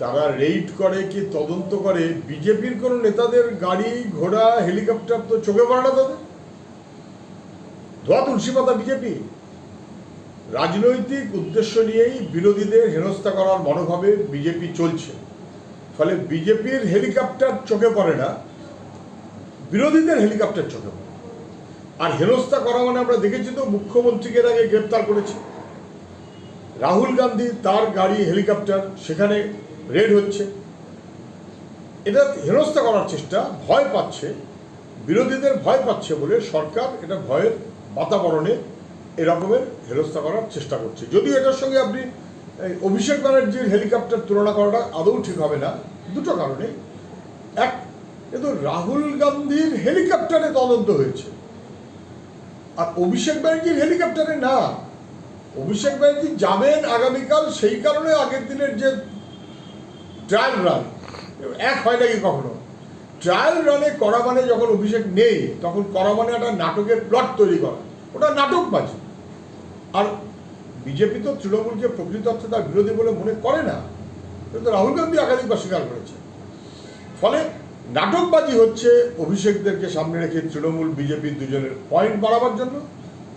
তারা রেইড করে কি তদন্ত করে? বিজেপির কোনো নেতাদের গাড়ি, ঘোড়া হেলিকপ্টার তো চোখে পড়ে না তাদের? ধোয়া তুলসী পাতা বিজেপি। রাজনৈতিক উদ্দেশ্য নিয়েই বিরোধীদের হেনস্থা করার মনোভাবে বিজেপি চলছে। ফলে বিজেপির হেলিকপ্টার চোখে পড়ে না, বিরোধীদের হেলিকপ্টার চোখে পড়ে। আর হেনস্থা করা মানে আমরা দেখেছি তো, মুখ্যমন্ত্রীকে আগে গ্রেপ্তার করেছে। রাহুল গান্ধী তার গাড়ি হেলিকপ্টার সেখানে রেড হচ্ছে। এটা হেনস্থা করার চেষ্টা, ভয় পাচ্ছে, বিরোধীদের ভয় পাচ্ছে বলে সরকার এটা ভয়ের বাতাবরণে এরকমের হেনস্থা করার চেষ্টা করছে। যদিও এটার সঙ্গে আপনি অভিষেক ব্যানার্জির হেলিকপ্টার তুলনা করাটা আদৌ ঠিক হবে না, দুটো কারণে। এক কিন্তু রাহুল গান্ধীর হেলিকপ্টারে তদন্ত হয়েছে। আর অভিষেক ব্যানার্জির হেলিকপ্টারে না। অভিষেক ব্যানার্জি যাবেন আগামীকাল, সেই কারণে আগের দিনের যে ট্রায়াল রান এক হয় নাকি কখনো? ট্রায়াল রানে করা মানে যখন অভিষেক নেই, তখন করা মানে একটা নাটকের প্লট তৈরি করা। ওটা নাটকবাজি আর বিজেপি তো তৃণমূলকে প্রকৃত অর্থে তার বিরোধী বলে মনে করে না কিন্তু রাহুল গান্ধী একাধিকবার স্বীকার করেছে। ফলে নাটকবাজি হচ্ছে অভিষেকদেরকে সামনে রেখে তৃণমূল, বিজেপি দুজনের পয়েন্ট বাড়াবার জন্য।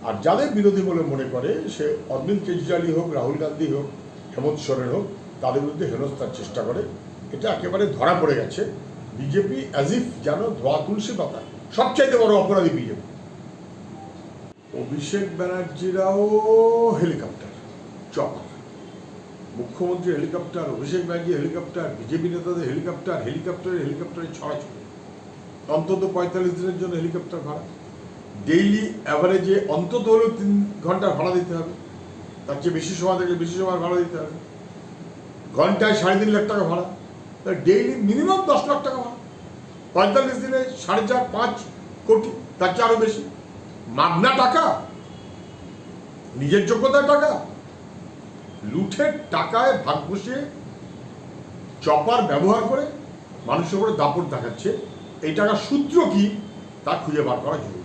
আর যাদের বিরোধী বলে মনে করে, সে অরবিন্দ কেজরিওয়ালই হোক, রাহুল গান্ধী হোক, হেমন্ত সোরেন হোক তাদের বিরুদ্ধে হেনস্থার চেষ্টা করে। এটা একেবারে ধরা পড়ে গেছে। বিজেপি অ্যাজ ইফ যেন ধোয়া তুলসী পাতা। সবচাইতে বড় অপরাধী বিজেপি। অভিষেক ব্যানার্জিরাও হেলিকপ্টার চপার মুখ্যমন্ত্রী helicopter, Abhishek Banerjee helicopter, BJP নেতাদের হেলিকপ্টার, হেলিকপ্টারে হেলিকপ্টারে ছড়াছড়ি অন্তত পঁয়তাল্লিশ দিনের জন্য হেলিকপ্টার ভাড়া। ডেইলি অ্যাভারেজে অন্তত হলেও তিন ঘণ্টা ভাড়া দিতে হবে। তার চেয়ে বেশি সময় থাকলে বেশি সময় ভাড়া দিতে হবে। ঘন্টায় সাড়ে তিন লাখ টাকা ভাড়া। ডেইলি মিনিমাম দশ লাখ টাকা ভাড়া। পঁয়তাল্লিশ দিনে সাড়ে চার, পাঁচ কোটি, তার চেয়ে আরও বেশি। মাগনা টাকা, নিজের যোগ্যতার টাকা। লুঠের টাকায় ভাগ বসিয়ে চপার ব্যবহার করে মানুষের উপরে দাপট দেখাচ্ছে। এই টাকার সূত্র কি? তা খুঁজে বার করা জরুরি